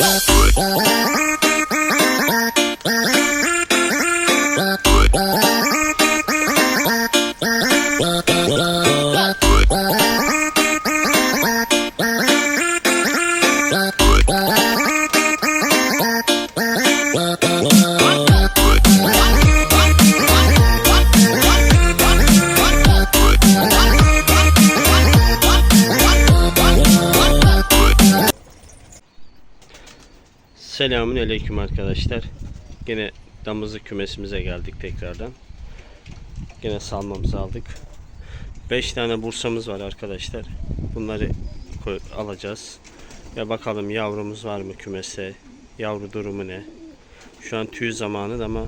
Bye. Selamun aleyküm arkadaşlar. Gene damızlı kümesimize geldik tekrardan. Gene salmamızı aldık. 5 tane bursamız var arkadaşlar. Bunları alacağız. Ve bakalım yavrumuz var mı kümeste? Yavru durumu ne? Şu an tüy zamanı ama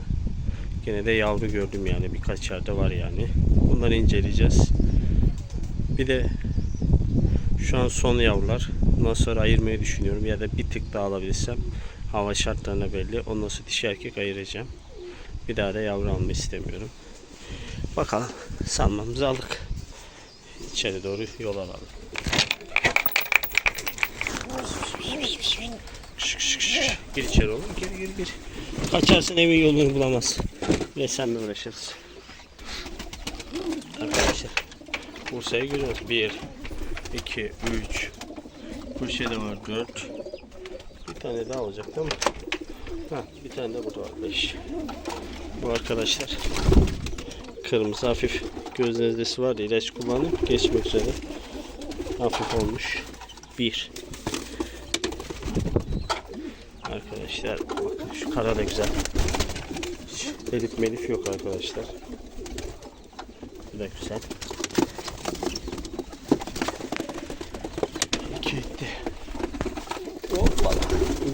gene de yavru gördüm yani birkaç yerde var yani. Bunları inceleyeceğiz. Bir de şu an son yavrular. Bundan sonra ayırmayı düşünüyorum ya da bir tık daha alabilirsem hava şartlarına belli. Ondan sonra dişi erkek ayıracağım. Bir daha da yavru almayı istemiyorum. Bakalım salmamızı aldık. İçeri doğru yol alalım. Gir içeri oğlum. Gir gir gir. Kaçarsın evin yolunu bulamaz. Ve senle uğraşırız. Arkadaşlar. Bursa'yı görüyoruz. 1, 2, 3. Kuşede var 4. Bir tane daha olacak değil mi? Ha, bir tane de burada var 5. Bu arkadaşlar kırmızı hafif göz nezlesi var ilaç kullanıp geçmek üzere hafif olmuş. 1. Arkadaşlar bakın şu kara da güzel. Hiç elif melif yok arkadaşlar. Bu da güzel. İki etti. Hoppala.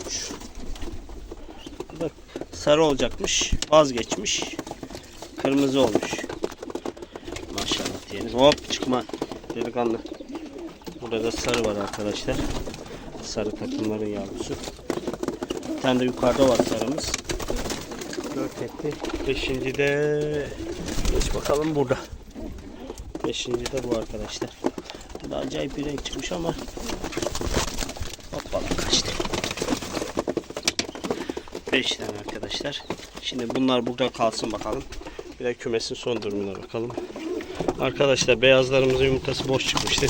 Üç. Bu da sarı olacakmış. Vazgeçmiş. Kırmızı olmuş. Maşallah diyelim. Hop çıkma. Delikanlı. Burada da sarı var arkadaşlar. Sarı takımların yavrusu. Bir tane de yukarıda var sarımız. Dört etti. Beşinci de geç bakalım burada. Beşinci de bu arkadaşlar. Bu acayip bir renk çıkmış ama Hoppala kaçtı. 5 tane arkadaşlar. Şimdi bunlar burada kalsın bakalım. Bir de kümesin son durumuna bakalım. Arkadaşlar beyazlarımızın yumurtası boş çıkmıştı.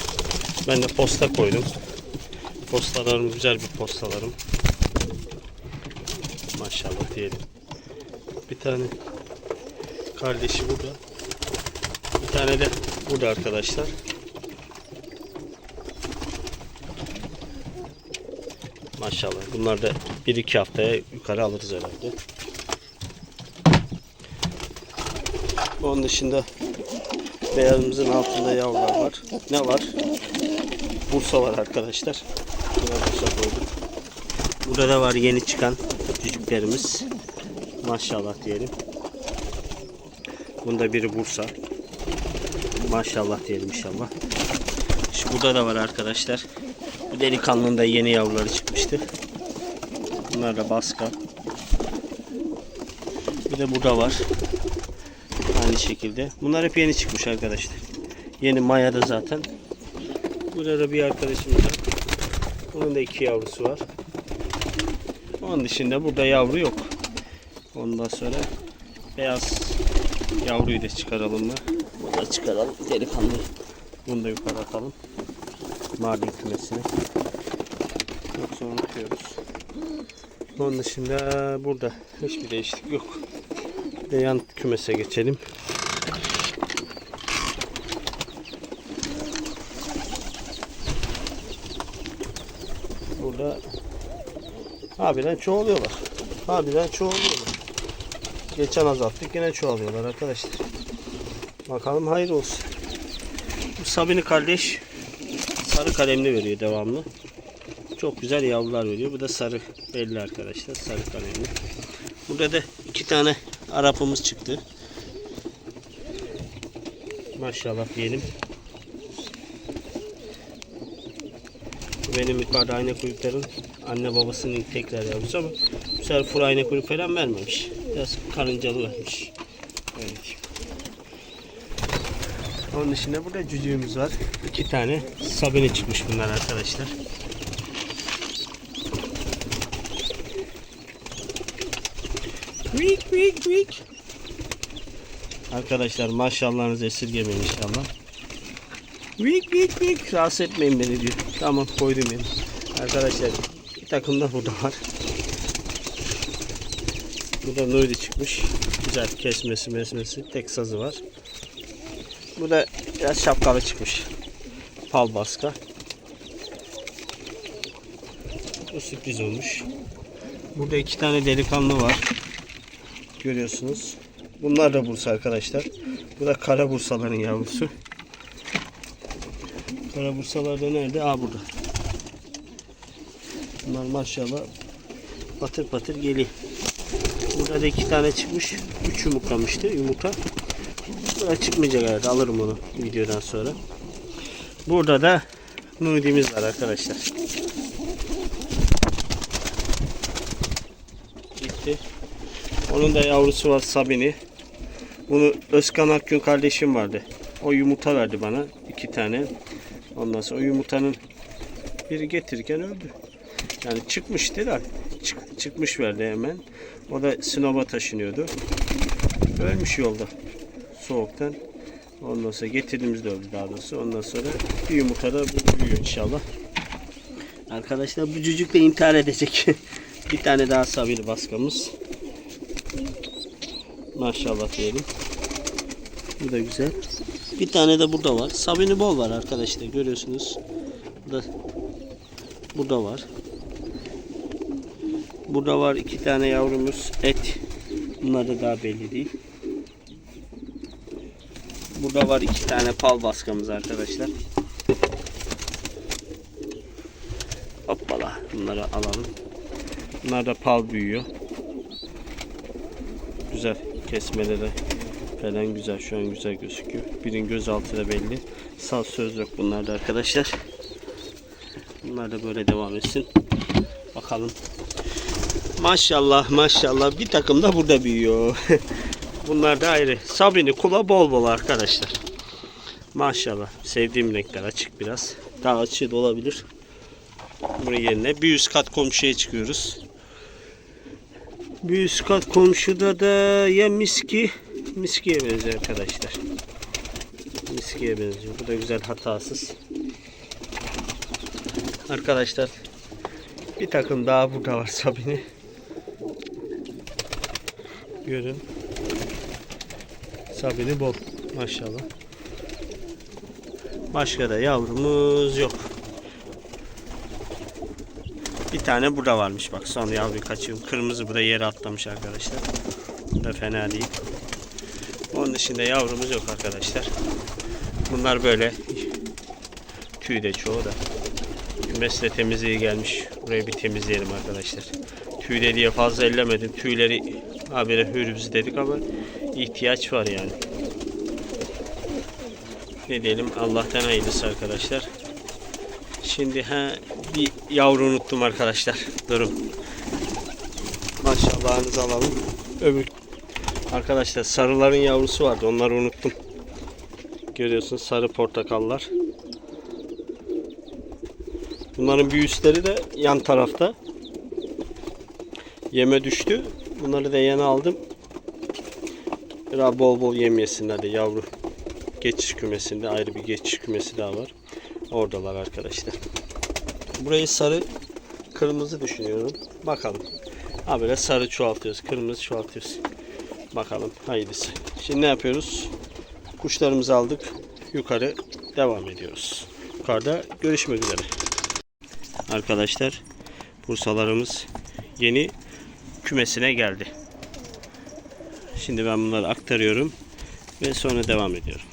Ben de posta koydum. Postalarım güzel bir postalarım. Maşallah diyelim. Bir tane kardeşi burada. Bir tane de burada arkadaşlar. Maşallah. Bunlar da 1-2 haftaya yukarı alırız herhalde. Onun dışında beyazımızın altında yavrular var. Ne var? Bursa var arkadaşlar. Buna Bursa koyduk. Burada da var yeni çıkan cücüklerimiz. Maşallah diyelim. Bunda biri Bursa. Maşallah diyelim inşallah. Şu burada da var arkadaşlar. Bu delikanlının da yeni yavruları çıkmıştı. Bunlar da baska. Bir de burada var. Aynı şekilde. Bunlar hep yeni çıkmış arkadaşlar. Yeni mayada zaten. Burada da bir arkadaşımız var. Bunun da iki yavrusu var. Onun dışında burada yavru yok. Ondan sonra beyaz yavruyu da çıkaralım mı? Bunu da çıkaralım. Delikanlı. Bunu da yukarı atalım. Mardin kümesine. Yoksa unutuyoruz. Onun dışında burada hiçbir değişiklik yok. De yan kümese geçelim. Burada harbiden çoğalıyorlar. Harbiden çoğalıyorlar. Geçen azalttık yine çoğalıyorlar arkadaşlar. Bakalım hayır olsun. Bu Sabini kardeş sarı kalemli veriyor devamlı. Çok güzel yavrular veriyor. Bu da sarı belli arkadaşlar. Sarı kalemli. Burada da iki tane Arap'ımız çıktı. Maşallah diyelim. Benim yukarıda ayna kuyrukların anne babasının tekrar yavrusu ama bu sefer fır ayna kuyruk falan vermemiş. Biraz karıncalı vermiş. Evet. Onun dışında burada cücüğümüz var. İki tane sabine çıkmış bunlar arkadaşlar. Vik vik vik. Arkadaşlar maşallahınızı esirgemeyin inşallah. Vik vik vik. Rahatsız etmeyin beni diyor. Tamam koydum beni. Arkadaşlar bir takım da burada var. Burada Noidi çıkmış. Güzel kesmesi mesmesi. Tek sazı var. Bu da biraz şapkalı çıkmış. Pal baska. Bu sürpriz olmuş. Burada iki tane delikanlı var. Görüyorsunuz. Bunlar da bursa arkadaşlar. Bu da kara bursaların yavrusu. Kara bursalar da nerede? Aa burada. Bunlar maşallah patır patır geliyor. Burada da iki tane çıkmış. Üç yumurtlamıştı yumurta. Burada çıkmayacak herhalde. Alırım onu videodan sonra. Burada da nudimiz var arkadaşlar. Gitti. Onun da yavrusu var Sabini. Bunu Özkan Akgün kardeşim vardı. O yumurta verdi bana. iki tane. Ondan sonra o yumurtanın biri getirirken öldü. Yani çıkmıştı da çık- çıkmış verdi hemen. O da Sinop'a taşınıyordu. Ölmüş yolda. Soğuktan. Ondan sonra getirdiğimizde öldü daha doğrusu. Ondan sonra bir yumurta da bu büyüyor inşallah. Arkadaşlar bu cücük de intihar edecek. bir tane daha sabir baskamız. Maşallah diyelim. Bu da güzel. Bir tane de burada var. Sabini bol var arkadaşlar görüyorsunuz. Burada, burada var. Burada var iki tane yavrumuz et. Bunlar da daha belli değil. Burada var iki tane pal baskamız arkadaşlar. Hoppala bunları alalım. Bunlar da pal büyüyor. Güzel kesmeleri falan güzel şu an güzel gözüküyor. Birin göz altı da belli. Sağ söz yok bunlarda arkadaşlar. Bunlar da böyle devam etsin. Bakalım. Maşallah maşallah bir takım da burada büyüyor. Bunlar da ayrı. Sabini kula bol bol arkadaşlar. Maşallah. Sevdiğim renkler açık biraz. Daha açığı da olabilir. Bunun yerine bir üst kat komşuya çıkıyoruz. Bir üst kat komşuda da ya miski miskiye benziyor arkadaşlar. Miskiye benziyor. Bu da güzel hatasız. Arkadaşlar bir takım daha burada var Sabini. Görün. Sabini bol maşallah. Başka da yavrumuz yok. Bir tane burada varmış bak son yavruyu kaçırdım. Kırmızı bu da yere atlamış arkadaşlar. Bu da fena değil. Onun dışında yavrumuz yok arkadaşlar. Bunlar böyle. Tüy de çoğu da. Kümesle temizliği gelmiş. Burayı bir temizleyelim arkadaşlar. Tüy diye fazla ellemedim. Tüyleri habire hürübüz dedik ama ihtiyaç var yani. Ne diyelim Allah'tan hayırlısı arkadaşlar. Şimdi ha bir yavru unuttum arkadaşlar. Durun. Maşallahınızı alalım. Öbür arkadaşlar sarıların yavrusu vardı. Onları unuttum. Görüyorsunuz sarı portakallar. Bunların bir üstleri de yan tarafta. Yeme düştü. Bunları da yana aldım. Biraz bol bol yem yesinler de yavru. Geçiş kümesinde ayrı bir geçiş kümesi daha var. Oradalar arkadaşlar. Burayı sarı kırmızı düşünüyorum. Bakalım. Ha böyle sarı çoğaltıyoruz. Kırmızı çoğaltıyoruz. Bakalım hayırlısı. Şimdi ne yapıyoruz? Kuşlarımızı aldık. Yukarı devam ediyoruz. Yukarıda görüşmek üzere. Arkadaşlar bursalarımız yeni kümesine geldi. Şimdi ben bunları aktarıyorum ve sonra devam ediyorum.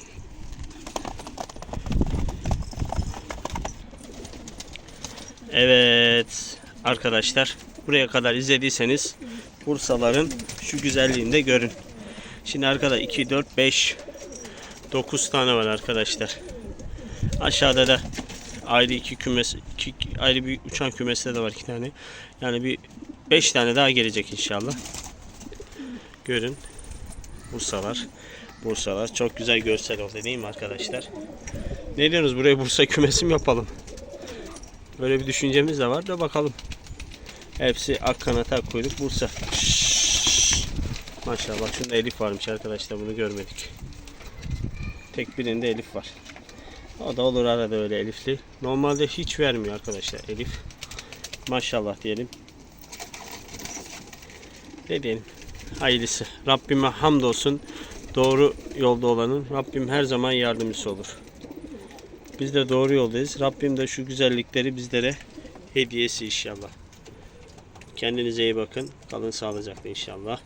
Evet arkadaşlar buraya kadar izlediyseniz Bursaların şu güzelliğini de görün. Şimdi arkada 2, 4, 5, 9 tane var arkadaşlar. Aşağıda da ayrı iki kümes, iki, ayrı bir uçan kümesi de var iki tane. Yani bir 5 tane daha gelecek inşallah. Görün. Bursalar. Bursalar. Çok güzel görsel oldu değil mi arkadaşlar? Ne diyorsunuz? Buraya Bursa kümesi mi yapalım? Böyle bir düşüncemiz de var da bakalım. Hepsi ak kanata kuyruk Bursa. Şşş. Maşallah şunda Elif varmış arkadaşlar bunu görmedik. Tek birinde Elif var. O da olur arada öyle Elifli. Normalde hiç vermiyor arkadaşlar Elif. Maşallah diyelim. Ne diyelim? Hayırlısı. Rabbime hamdolsun. Doğru yolda olanın Rabbim her zaman yardımcısı olur. Biz de doğru yoldayız. Rabbim de şu güzellikleri bizlere hediyesi inşallah. Kendinize iyi bakın. Kalın sağlıcakla inşallah.